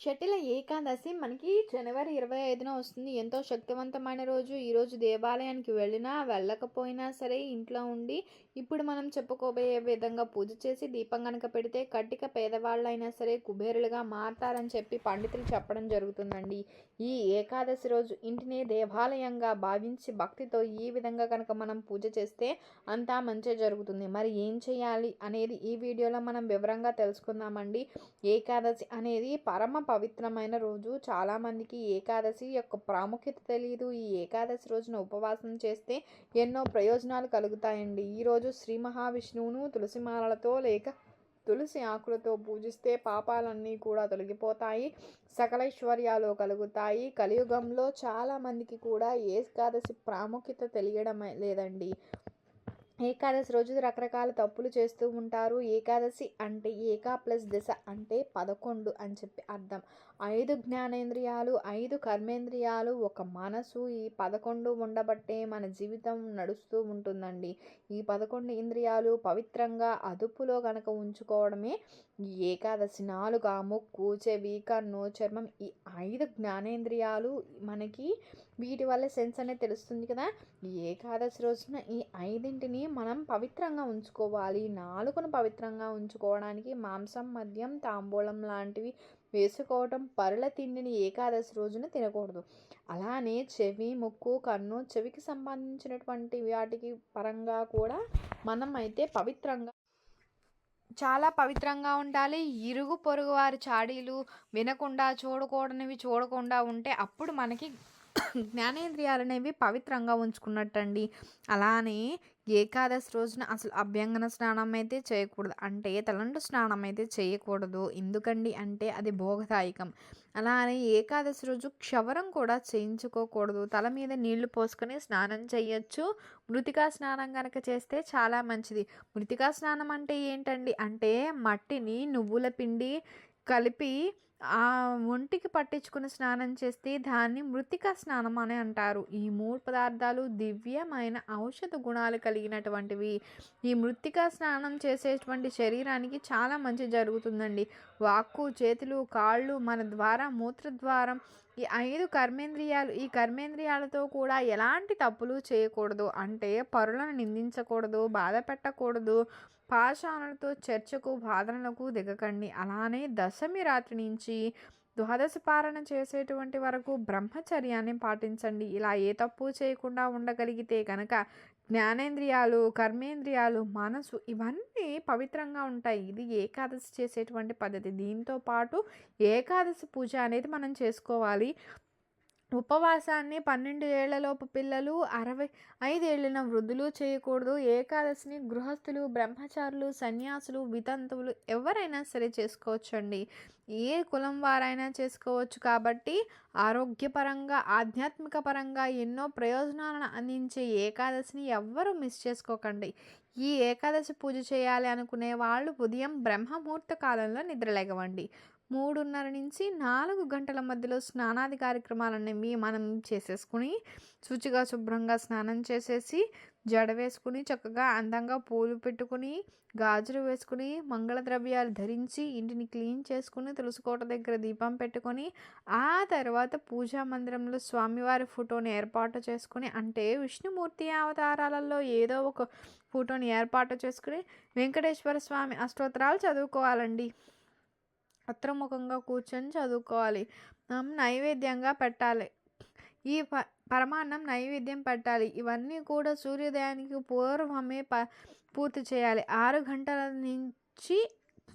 షటిల ఏకాదశి మనకి జనవరి ఇరవై ఐదున వస్తుంది. ఎంతో శక్తివంతమైన రోజు. ఈరోజు దేవాలయానికి వెళ్ళినా వెళ్ళకపోయినా సరే ఇంట్లో ఉండి ఇప్పుడు మనం చెప్పుకోబోయే విధంగా పూజ చేసి దీపం కనుక పెడితే కట్టిక పేదవాళ్ళైనా సరే కుబేరులుగా మారతారని చెప్పి పండితులు చెప్పడం జరుగుతుందండి. ఈ ఏకాదశి రోజు ఇంటిని దేవాలయంగా భావించి భక్తితో ఈ విధంగా కనుక మనం పూజ చేస్తే అంతా మంచి జరుగుతుంది. మరి ఏం చేయాలి అనేది ఈ వీడియోలో మనం వివరంగా తెలుసుకుందామండి. ఏకాదశి అనేది పరమ పవిత్రమైన రోజు. చాలామందికి ఏకాదశి యొక్క ప్రాముఖ్యత తెలియదు ఈ ఏకాదశి రోజున ఉపవాసం చేస్తే ఎన్నో ప్రయోజనాలు కలుగుతాయండి. ఈరోజు శ్రీ మహావిష్ణువును తులసిమాలతో లేక తులసి ఆకులతో పూజిస్తే పాపాలన్నీ కూడా తొలగిపోతాయి సకలైశ్వర్యాలు కలుగుతాయి. కలియుగంలో చాలామందికి కూడా ఏకాదశి ప్రాముఖ్యత తెలియడం లేదండి. ఏకాదశి రోజు రకరకాల తప్పులు చేస్తూ ఉంటారు. ఏకాదశి అంటే ఏకా ప్లస్ దశ అంటే పదకొండు అని చెప్పి అర్థం. ఐదు జ్ఞానేంద్రియాలు ఐదు కర్మేంద్రియాలు ఒక మనసు ఈ పదకొండు ఉండబట్టే మన జీవితం నడుస్తూ ఉంటుందండి. ఈ పదకొండు ఇంద్రియాలు పవిత్రంగా అదుపులో కనుక ఉంచుకోవడమే ఈ ఏకాదశి నాలుగు ముక్కు చెవి కన్ను చర్మం ఈ ఐదు జ్ఞానేంద్రియాలు మనకి వీటి వల్ల సెన్స్ అనేది తెలుస్తుంది కదా. ఈ ఏకాదశి రోజున ఈ ఐదింటిని మనం పవిత్రంగా ఉంచుకోవాలి. నాలుగును పవిత్రంగా ఉంచుకోవడానికి మాంసం మద్యం తాంబూలం లాంటివి వేసుకోవటం పరుల తిండిని ఏకాదశి రోజున తినకూడదు. అలానే చెవి ముక్కు కన్ను చెవికి సంబంధించినటువంటి వాటికి పరంగా కూడా మనం అయితే పవిత్రంగా చాలా పవిత్రంగా ఉండాలి. ఇరుగు పొరుగు వారి చాడీలు వినకుండా చూడకూడనివి చూడకుండా ఉంటే అప్పుడు మనకి జ్ఞానేంద్రియాలు అనేవి పవిత్రంగా ఉంచుకున్నట్టండి. అలానే ఏకాదశి రోజున అసలు అభ్యంగన స్నానం అయితే చేయకూడదు. అంటే తలంటు స్నానం అయితే చేయకూడదు. ఎందుకండి అంటే అది భోగదాయకం. అలానే ఏకాదశి రోజు క్షవరం కూడా చేయించుకోకూడదు. తల మీద నీళ్ళు పోసుకొని స్నానం చేయొచ్చు. మృతికా స్నానం కనుక చేస్తే చాలా మంచిది. మృతికా స్నానం అంటే ఏంటండి? అంటే మట్టిని నువ్వుల పిండి కలిపి ఆ ఒంటికి పట్టించుకుని స్నానం చేస్తే దాన్ని మృతిక స్నానం అని అంటారు. ఈ మూడు పదార్థాలు దివ్యమైన ఔషధ గుణాలు కలిగినటువంటివి. ఈ మృతిక స్నానం చేసేటువంటి శరీరానికి చాలా మంచి జరుగుతుందండి. వాక్కు చేతులు కాళ్ళు మన ద్వారా మూత్రద్వారం ఈ ఐదు కర్మేంద్రియాలు ఈ కర్మేంద్రియాలతో కూడా ఎలాంటి తప్పులు చేయకూడదు. అంటే పరులను నిందించకూడదు బాధ పెట్టకూడదు పాషాణులతో చర్చకు బాధనలకు దిగకండి. అలానే దశమి రాత్రి నుంచి ద్వాదశ పాలన చేసేటువంటి వరకు బ్రహ్మచర్యాన్ని పాటించండి. ఇలా ఏ తప్పు చేయకుండా ఉండగలిగితే కనుక జ్ఞానేంద్రియాలు కర్మేంద్రియాలు మనసు ఇవన్నీ పవిత్రంగా ఉంటాయి. ఇది ఏకాదశి చేసేటువంటి పద్ధతి. దీంతో పాటు ఏకాదశి పూజ అనేది మనం చేసుకోవాలి. ఉపవాసాన్ని పన్నెండు ఏళ్ళలోపు పిల్లలు అరవై ఐదేళ్ళిన వృద్ధులు చేయకూడదు. ఏకాదశిని గృహస్థులు బ్రహ్మచారులు సన్యాసులు వితంతువులు ఎవరైనా సరే చేసుకోవచ్చండి. ఏ కులం వారైనా చేసుకోవచ్చు కాబట్టి ఆరోగ్యపరంగా ఆధ్యాత్మిక పరంగా ఎన్నో ప్రయోజనాలను అందించే ఏకాదశిని ఎవ్వరూ మిస్ చేసుకోకండి. ఈ ఏకాదశి పూజ చేయాలి అనుకునే వాళ్ళు ఉదయం బ్రహ్మముహూర్త కాలంలో నిద్రలేగవండి. మూడున్నర నుంచి నాలుగు గంటల మధ్యలో స్నానాది కార్యక్రమాలనేవి మనం చేసేసుకుని శుచిగా శుభ్రంగా స్నానం చేసేసి జడ వేసుకుని చక్కగా అందంగా పూలు పెట్టుకుని గాజులు వేసుకుని మంగళ ద్రవ్యాలు ధరించి ఇంటిని క్లీన్ చేసుకుని తులసికోట దగ్గర దీపం పెట్టుకొని ఆ తర్వాత పూజా మందిరంలో స్వామివారి ఫోటోని ఏర్పాటు చేసుకుని అంటే విష్ణుమూర్తి అవతారాలలో ఏదో ఒక ఫోటోని ఏర్పాటు చేసుకుని వెంకటేశ్వర స్వామి అష్టోత్తరాలు చదువుకోవాలండి. అత్రముఖంగా కూర్చొని చదువుకోవాలి. నైవేద్యంగా పెట్టాలి. ఈ ప పరమాన్నం నైవేద్యం పెట్టాలి. ఇవన్నీ కూడా సూర్యోదయానికి పూర్వమే ప పూర్తి చేయాలి. ఆరు గంటల నుంచి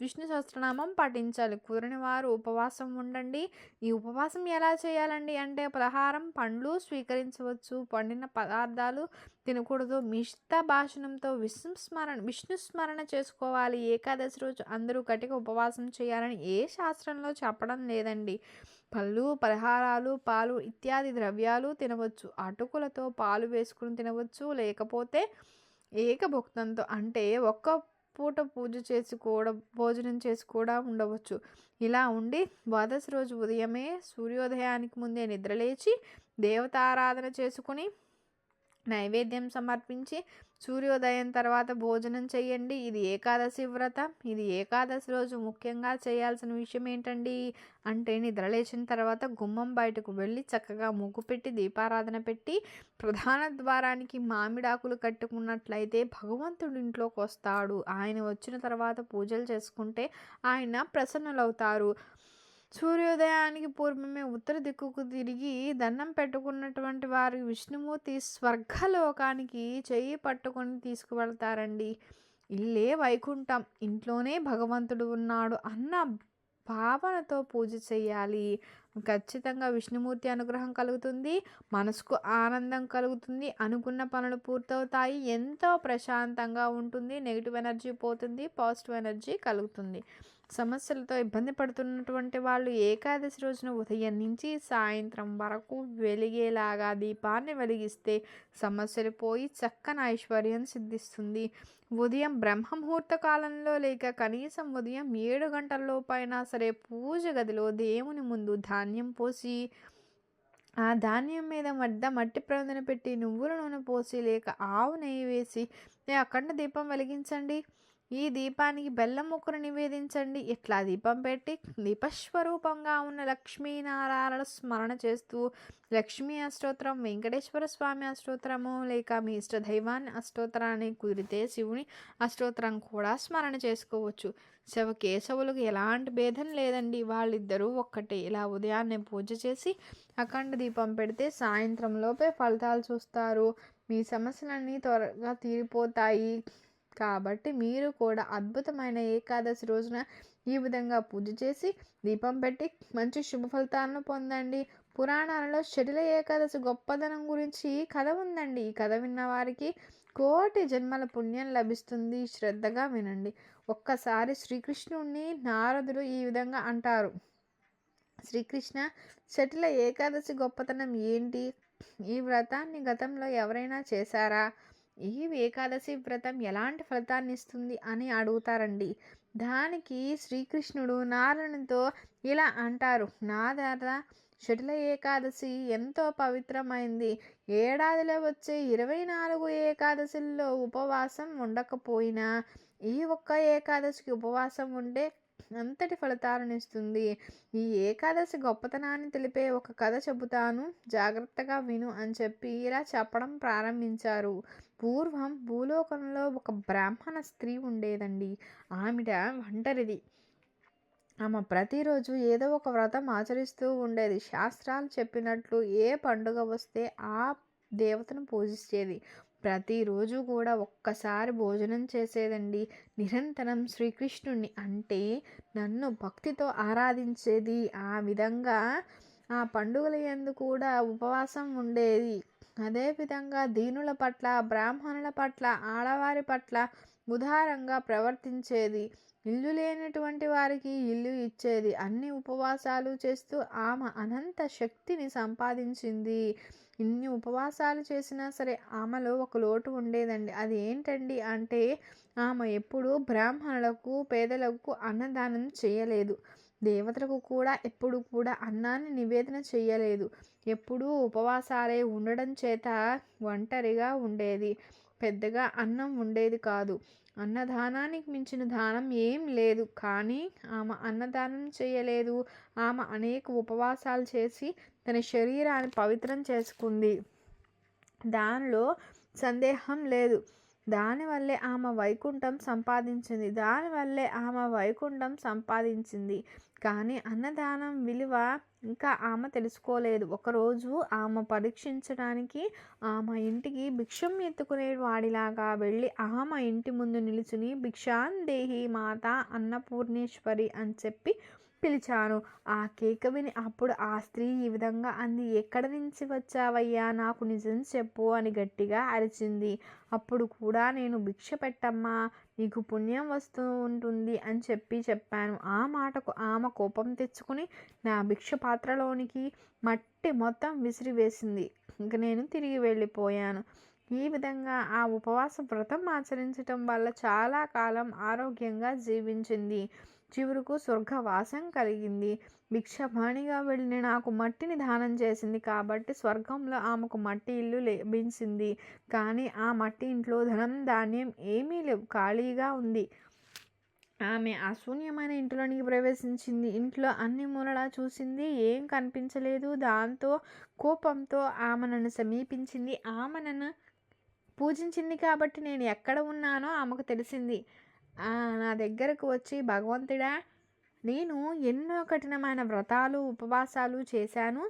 విష్ణు సహస్రనామం పఠించాలి. కుదిరిన వారు ఉపవాసం ఉండండి. ఈ ఉపవాసం ఎలా చేయాలండి అంటే పలహారం పండ్లు స్వీకరించవచ్చు. పండిన పదార్థాలు తినకూడదు. మిష్ట భాషణంతో విష్ణు స్మరణ విష్ణు స్మరణ చేసుకోవాలి. ఏకాదశి రోజు అందరూ గట్టిగా ఉపవాసం చేయాలని ఏ శాస్త్రంలో చెప్పడం లేదండి. పళ్ళు పలహారాలు పాలు ఇత్యాది ద్రవ్యాలు తినవచ్చు. అటుకులతో పాలు వేసుకుని తినవచ్చు. లేకపోతే ఏకభుక్తంతో అంటే ఒక్క పూట పూజ చేసి కూడా భోజనం చేసి కూడా ఉండవచ్చు. ఇలా ఉండి ద్వాదశి రోజు ఉదయమే సూర్యోదయానికి ముందే నిద్రలేచి దేవతారాధన చేసుకుని నైవేద్యం సమర్పించి సూర్యోదయం తర్వాత భోజనం చేయండి. ఇది ఏకాదశి వ్రతం. ఇది ఏకాదశి రోజు ముఖ్యంగా చేయాల్సిన విషయం ఏంటండి? అంటే నిద్రలేచిన తర్వాత గుమ్మం బయటకు వెళ్ళి చక్కగా ముగ్గు పెట్టి దీపారాధన పెట్టి ప్రధాన ద్వారానికి మామిడాకులు కట్టుకున్నట్లయితే భగవంతుడు ఇంట్లోకి వస్తాడు. ఆయన వచ్చిన తర్వాత పూజలు చేసుకుంటే ఆయన ప్రసన్నులవుతారు. సూర్యోదయానికి పూర్వమే ఉత్తర దిక్కుకు తిరిగి దండం పెట్టుకున్నటువంటి వారి విష్ణుమూర్తి స్వర్గలోకానికి చేయి పట్టుకొని తీసుకువెళ్తారండి. ఇల్లే వైకుంఠం. ఇంట్లోనే భగవంతుడు ఉన్నాడు అన్న భావనతో పూజ చేయాలి ఖచ్చితంగా విష్ణుమూర్తి అనుగ్రహం కలుగుతుంది. మనసుకు ఆనందం కలుగుతుంది. అనుకున్న పనులు పూర్తవుతాయి. ఎంతో ప్రశాంతంగా ఉంటుంది. నెగిటివ్ ఎనర్జీ పోతుంది. పాజిటివ్ ఎనర్జీ కలుగుతుంది. సమస్యలతో ఇబ్బంది పడుతున్నటువంటి వాళ్ళు ఏకాదశి రోజున ఉదయం నుంచి సాయంత్రం వరకు వెలిగేలాగా దీపాన్ని వెలిగిస్తే సమస్యలు పోయి చక్కని ఐశ్వర్యం సిద్ధిస్తుంది. ఉదయం బ్రహ్మముహూర్త కాలంలో లేక కనీసం ఉదయం ఏడు గంటల్లోపైనా సరే పూజ గదిలో దేవుని ముందు ధాన్యం పోసి ఆ ధాన్యం మీద మడ్డ మట్టి ప్రవదన పెట్టి నువ్వుల నూనె పోసి లేక ఆవు నెయ్యి వేసి అఖండ దీపం వెలిగించండి. ఈ దీపానికి బెల్లం ముక్కను నివేదించండి. ఇట్లా దీపం పెట్టి దీపస్వరూపంగా ఉన్న లక్ష్మీనారాయణ స్మరణ చేస్తూ లక్ష్మీ అష్టోత్తరం వెంకటేశ్వర స్వామి అష్టోత్తరము లేక మీ ఇష్ట దైవాన్ని అష్టోత్తరాన్ని కుదిరితే శివుని అష్టోత్తరం కూడా స్మరణ చేసుకోవచ్చు. శవ కేశవులకు ఎలాంటి భేదం లేదండి. వాళ్ళిద్దరూ ఒక్కటే. ఇలా ఉదయాన్నే పూజ చేసి అఖండ దీపం పెడితే సాయంత్రంలోపే ఫలితాలు చూస్తారు. మీ సమస్యలన్నీ త్వరగా తీరిపోతాయి. కాబట్టి మీరు కూడా అద్భుతమైన ఏకాదశి రోజున ఈ విధంగా పూజ చేసి దీపం పెట్టి మంచి శుభ ఫలితాలను పొందండి. పురాణాలలో షటిల ఏకాదశి గొప్పదనం గురించి కథ ఉందండి. ఈ కథ విన్న వారికి కోటి జన్మల పుణ్యం లభిస్తుంది. శ్రద్ధగా వినండి. ఒక్కసారి శ్రీకృష్ణుడిని నారదుడు ఈ విధంగా అంటారు. శ్రీకృష్ణ షటిల ఏకాదశి గొప్పతనం ఏంటి? ఈ వ్రతాన్ని గతంలో ఎవరైనా చేశారా? ఈ ఏకాదశి వ్రతం ఎలాంటి ఫలితాన్ని ఇస్తుంది అని అడుగుతారండి. దానికి శ్రీకృష్ణుడు నారాయణతో ఇలా అంటారు. నా దాదా షటిల ఏకాదశి ఎంతో పవిత్రమైంది. ఏడాదిలో వచ్చే ఇరవై నాలుగు ఏకాదశిల్లో ఉపవాసం ఉండకపోయినా ఈ ఒక్క ఏకాదశికి ఉపవాసం ఉంటే అంతటి ఫలితాలను ఇస్తుంది ఈ ఏకాదశి గొప్పతనాన్ని తెలిపే ఒక కథ చెబుతాను. జాగ్రత్తగా విను అని చెప్పి ఇలా చెప్పడం ప్రారంభించారు. పూర్వం భూలోకంలో ఒక బ్రాహ్మణ స్త్రీ ఉండేదండి. ఆమెడ ఒంటరిది. ఆమె ప్రతిరోజు ఏదో ఒక వ్రతం ఆచరిస్తూ ఉండేది. శాస్త్రాలు చెప్పినట్లు ఏ పండుగ వస్తే ఆ దేవతను పూజించేది. ప్రతిరోజు కూడా ఒక్కసారి భోజనం చేసేదండి. నిరంతరం శ్రీకృష్ణుణ్ణి అంటే నన్ను భక్తితో ఆరాధించేది. ఆ విధంగా ఆ పండుగల ఎందు కూడా ఉపవాసం ఉండేది. అదేవిధంగా దీనుల పట్ల బ్రాహ్మణుల పట్ల ఆడవారి పట్ల ఉదారంగా ప్రవర్తించేది. ఇల్లు లేనటువంటి వారికి ఇల్లు ఇచ్చేది. అన్ని ఉపవాసాలు చేస్తూ ఆమె అనంత శక్తిని సంపాదించింది. ఇన్ని ఉపవాసాలు చేసినా సరే ఆమెలో ఒక లోటు ఉండేదండి. అది ఏంటండి అంటే ఆమె ఎప్పుడూ బ్రాహ్మణులకు పేదలకు అన్నదానం చేయలేదు. దేవతలకు కూడా ఎప్పుడు కూడా అన్నాన్ని నివేదన చేయలేదు. ఎప్పుడూ ఉపవాసాలే ఉండడం చేత ఒంటరిగా ఉండేది. పెద్దగా అన్నం ఉండేది కాదు. అన్నదానానికి మించిన దానం ఏం లేదు. కానీ ఆమె అన్నదానం చేయలేదు. ఆమె అనేక ఉపవాసాలు చేసి తన శరీరాన్ని పవిత్రం చేసుకుంది. దానిలో సందేహం లేదు. దానివల్లే ఆమె వైకుంఠం సంపాదించింది. దానివల్లే ఆమె వైకుంఠం సంపాదించింది. కానీ అన్నదానం విలువ ఇంకా ఆమె తెలుసుకోలేదు. ఒకరోజు ఆమె పరీక్షించడానికి ఆమె ఇంటికి భిక్షం ఎత్తుకునే వాడిలాగా వెళ్ళి ఆమె ఇంటి ముందు నిలుచుని భిక్షాందేహి మాత అన్నపూర్ణేశ్వరి అని చెప్పి పిలిచాను. ఆ కేక విని అప్పుడు ఆ స్త్రీ ఈ విధంగా అంది ఎక్కడ నుంచి వచ్చావయ్యా? నాకు నిజం చెప్పు అని గట్టిగా అరిచింది. అప్పుడు కూడా నేను భిక్ష పెట్టమ్మా నీకు పుణ్యం వస్తూ ఉంటుంది అని చెప్పి చెప్పాను. ఆ మాటకు ఆమె కోపం తెచ్చుకుని నా భిక్ష పాత్రలోనికి మట్టి మొత్తం విసిరివేసింది ఇంక నేను తిరిగి వెళ్ళిపోయాను. ఈ విధంగా ఆ ఉపవాస వ్రతం ఆచరించటం వల్ల చాలా కాలం ఆరోగ్యంగా జీవించింది. చివరకు స్వర్గవాసం కలిగింది. భిక్షపాణిగా వెళ్ళిన నాకు మట్టిని దానం చేసింది. కాబట్టి స్వర్గంలో ఆమెకు మట్టి ఇల్లు లభించింది. కానీ ఆ మట్టి ఇంట్లో ధనం ధాన్యం ఏమీ లేవు. ఖాళీగా ఉంది. ఆమె అశూన్యమైన ఇంట్లోనికి ప్రవేశించింది. ఇంట్లో అన్ని మూలలా చూసింది. ఏం కనిపించలేదు. దాంతో కోపంతో ఆమె నన్ను సమీపించింది. ఆమె నన్ను పూజించింది కాబట్టి నేను ఎక్కడ ఉన్నానో ఆమెకు తెలిసింది. నా దగ్గరకు వచ్చి భగవంతుడా నేను ఎన్నో కఠినమైన వ్రతాలు ఉపవాసాలు చేశాను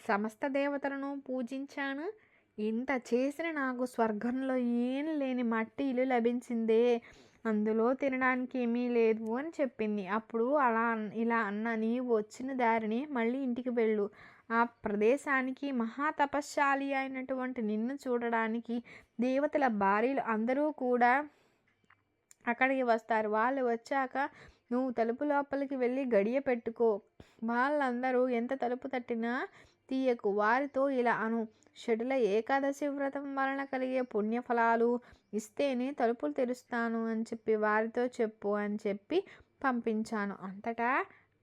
సమస్త దేవతలను పూజించాను. ఇంత చేసిన నాకు స్వర్గంలో ఏం లేని మట్టి ఇల్లు లభించిందే. అందులో తినడానికి ఏమీ లేదు అని చెప్పింది. అప్పుడు అలా ఇలా అన్న నీవు వచ్చిన దారిని మళ్ళీ ఇంటికి వెళ్ళు. ఆ ప్రదేశానికి మహాతపశ్శాలి అయినటువంటి నిన్ను చూడడానికి దేవతల భార్యలు అందరూ కూడా అక్కడికి వస్తారు. వాళ్ళు వచ్చాక నువ్వు తలుపు లోపలికి వెళ్ళి గడియ పెట్టుకో. వాళ్ళందరూ ఎంత తలుపు తట్టినా తీయకు. వారితో ఇలా అను. షడుల ఏకాదశి వ్రతం వలన కలిగే పుణ్యఫలాలు ఇస్తేనే తలుపులు తెరుస్తాను అని చెప్పి వారితో చెప్పు అని చెప్పి పంపించాను. అంతటా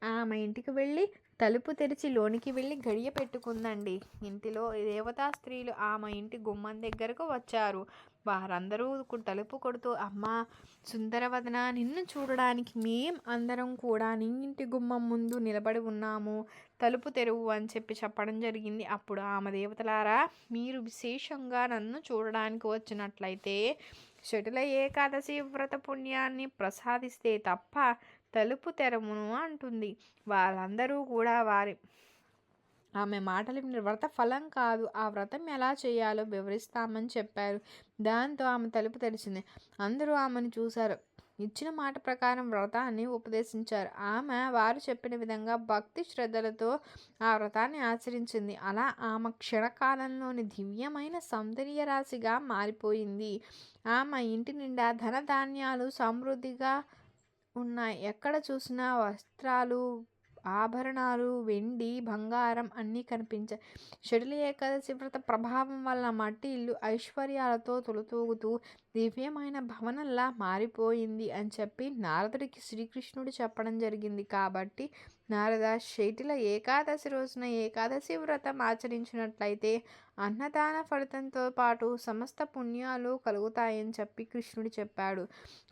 ఆమె ఇంటికి వెళ్ళి తలుపు తెరిచి లోనికి వెళ్ళి గడియ పెట్టుకుందండి. ఇంటిలో దేవతా స్త్రీలు ఆమె ఇంటి గుమ్మం దగ్గరకు వచ్చారు. వారందరూ తలుపు కొడుతూ అమ్మ సుందరవదన నిన్ను చూడడానికి మేం అందరం కూడా నీ ఇంటి గుమ్మం ముందు నిలబడి ఉన్నాము. తలుపు తెరువు అని చెప్పి చెప్పడం జరిగింది. అప్పుడు ఆమె దేవతలారా మీరు విశేషంగా నన్ను చూడడానికి వచ్చినట్లయితే షటుల ఏకాదశి వ్రత పుణ్యాన్ని ప్రసాదిస్తే తప్ప తలుపు తెరమును అంటుంది. వాళ్ళందరూ కూడా వారి ఆమె మాటలు వ్రత ఫలం కాదు. ఆ వ్రతం ఎలా చేయాలో వివరిస్తామని చెప్పారు. దాంతో ఆమె తలుపు తెరిచింది. అందరూ ఆమెను చూశారు. ఇచ్చిన మాట ప్రకారం వ్రతాన్ని ఉపదేశించారు. ఆమె వారు చెప్పిన విధంగా భక్తి శ్రద్ధలతో ఆ వ్రతాన్ని ఆచరించింది. అలా ఆమె క్షణకాలంలోని దివ్యమైన సౌందర్య రాశిగా మారిపోయింది. ఆమె ఇంటి నిండా ధనధాన్యాలు సమృద్ధిగా ఉన్నాయి. ఎక్కడ చూసినా వస్త్రాలు ఆభరణాలు వెండి బంగారం అన్నీ కనిపించాయి షటిల్ ఏకాదశి వ్రత ప్రభావం వల్ల మట్టి ఇల్లు ఐశ్వర్యాలతో తొలతూగుతూ దివ్యమైన భవనంలా మారిపోయింది అని చెప్పి నారదుడికి శ్రీకృష్ణుడు చెప్పడం జరిగింది. కాబట్టి నారద శైటిల ఏకాదశి రోజున ఏకాదశి వ్రతం ఆచరించినట్లయితే అన్నదాన ఫలితంతో పాటు సమస్త పుణ్యాలు కలుగుతాయని చెప్పి కృష్ణుడు చెప్పాడు.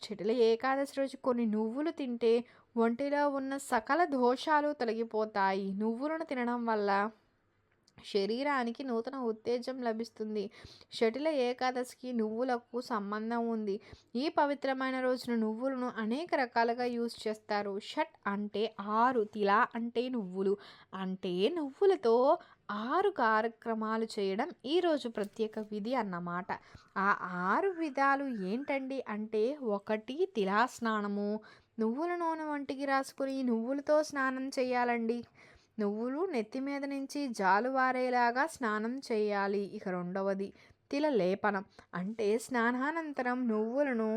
చెటిల ఏకాదశి రోజు కొన్ని నువ్వులు తింటే ఒంటిలో ఉన్న సకల దోషాలు తొలగిపోతాయి. నువ్వులను తినడం వల్ల శరీరానికి నూతన ఉత్తేజం లభిస్తుంది. షటిల ఏకాదశికి నువ్వులకు సంబంధం ఉంది. ఈ పవిత్రమైన రోజున నువ్వులను అనేక రకాలుగా యూజ్ చేస్తారు. షట్ అంటే ఆరు తిలా అంటే నువ్వులు. అంటే నువ్వులతో ఆరు కార్యక్రమాలు చేయడం ఈరోజు ప్రత్యేక విధి అన్నమాట. ఆ ఆరు విధాలు ఏంటండి అంటే ఒకటి తిలా స్నానము నువ్వుల నూనె వంటికి రాసుకుని నువ్వులతో స్నానం చేయాలండి. నువ్వులు నెత్తి మీద నుంచి జాలువారేలాగా స్నానం చేయాలి. ఇక రెండవది తిల లేపనం అంటే స్నానానంతరం నువ్వులను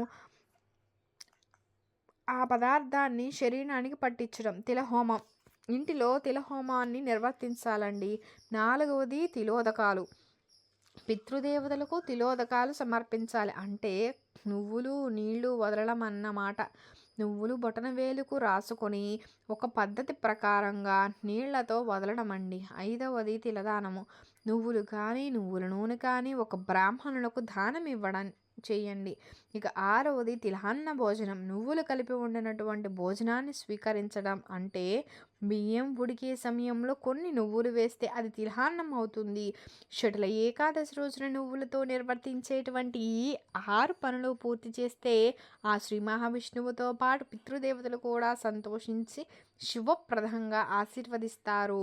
ఆ పదార్థాన్ని శరీరానికి పట్టించడం. తిలహోమం. ఇంటిలో తిలహోమాన్ని నిర్వర్తించాలండి. నాలుగవది తిలోదకాలు. పితృదేవతలకు తిలోదకాలు సమర్పించాలి. అంటే నువ్వులు నీళ్ళు వదలడం అన్నమాట నువ్వులు బొటన వేలుకు రాసుకొని ఒక పద్ధతి ప్రకారంగా నీళ్ళతో వదలడం అండి ఐదవది తిలదానము. నువ్వులు కానీ నువ్వుల నూనె కానీ ఒక బ్రాహ్మణులకు దానం ఇవ్వడం చేయండి. ఇక ఆరవది తిలాన్న భోజనం. నువ్వులు కలిపి ఉండినటువంటి భోజనాన్ని స్వీకరించడం అంటే బియ్యం ఉడికే సమయంలో కొన్ని నువ్వులు వేస్తే అది తిలాన్నం అవుతుంది. షటుల ఏకాదశి రోజున నువ్వులతో నిర్వర్తించేటువంటి ఈ ఆరు పనులు పూర్తి చేస్తే ఆ శ్రీ మహావిష్ణువుతో పాటు పితృదేవతలు కూడా సంతోషించి శుభప్రదంగా ఆశీర్వదిస్తారు.